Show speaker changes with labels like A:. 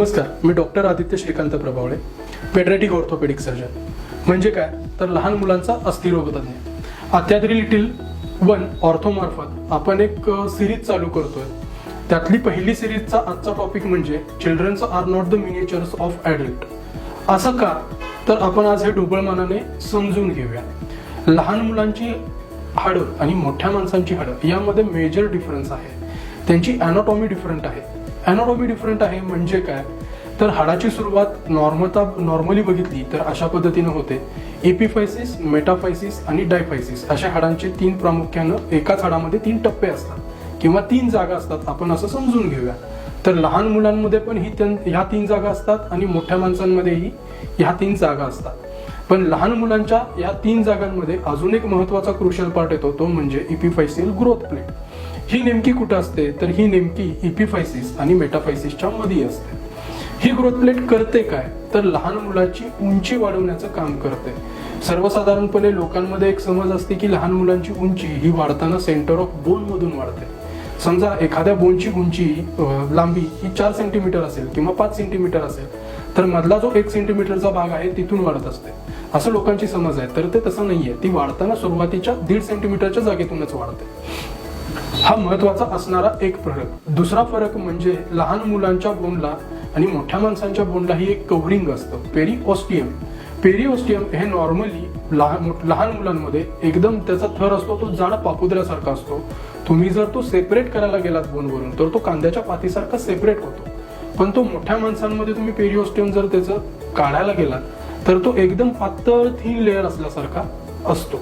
A: नमस्कार मी doctor Aditya Shrikant Prabhavale pediatric orthopedic surgeon. म्हणजे काय? तर लहान मुलांचा अस्थिरोगतज्ञ. अत्याद्री लिटिल वन ऑर्थोमार्फत आपण एक सिरीज चालू करतोय. त्यातली पहिली सिरीजचा आजचा टॉपिक म्हणजे childrens are not the miniatures of adult असं का? तर आपण आज हे ढोबळमानाने समजून घेऊया. लहान मुलांची हाडं आणि मोठ्या माणसांची हाडं यामध्ये मेजर डिफरन्स आहे. त्यांची अॅनाटॉमी डिफरंट आहे. अॅनाटॉमी डिफरंट आहे म्हणजे काय? तर हाडाची सुरुवात नॉर्मता नॉर्मली बघितली तर अशा पद्धतीनं होते. एपिफायसिस मेटाफायसिस आणि डायफायसिस अशा हाडांचे तीन प्रामुख्यानं एकाच हाडामध्ये तीन टप्पे असतात किंवा तीन जागा असतात. आपण असं समजून घेऊया. तर लहान मुलांमध्ये पण ही ह्या तीन जागा असतात आणि मोठ्या माणसांमध्येही ह्या तीन जागा असतात. पण लहान मुलांच्या या तीन जागांमध्ये अजून एक महत्त्वाचा क्रुशियल पार्ट येतो तो म्हणजे इपिफायसिल ग्रोथ प्लेट ही नेमकी कुठं असते? तर ही नेमकी इपिफायसिस आणि मेटाफायसिसच्या मध्ये असते. ही ग्रोथ प्लेट करते काय? तर लहान मुलाची उंची वाढवण्याचं काम करते. सर्वसाधारणपणे लोकांमध्ये एक समज असते की लहान मुलांची उंची ही वाढताना सेंटर ऑफ बोन मधून वाढते. समजा एखाद्या बोनची उंची लांबी ही चार सेंटीमीटर असेल किंवा पाच सेंटीमीटर असेल तर मधला जो एक सेंटीमीटरचा भाग आहे तिथून वाढत असते. असं लोकांची समज आहे. तर ते तसं नाहीये. ती वाढताना सुरुवातीच्या दीड सेंटीमीटरच्या जागेतूनच वाढते. हा महत्त्वाचा असणारा एक फरक. दुसरा फरक म्हणजे लहान मुलांच्या बोनला आणि मोठ्या माणसांच्या बोनला ही एक कव्हरिंग असतं. पेरिओस्टियम पेरिओस्टियम हे नॉर्मली लहान लहान मुलांमध्ये एकदम त्याचा थर असतो तो जाड पापुद्र्यासारखा असतो. तुम्ही जर तो सेपरेट करायला गेलात बोनवरून तर तो कांद्याच्या पातीसारखा सेपरेट होतो. पण तो मोठ्या माणसांमध्ये तुम्ही पेरिओस्टियम जर त्याचं काढायला गेलात तर तो एकदम पातळ थीन लेअर असल्यासारखा असतो.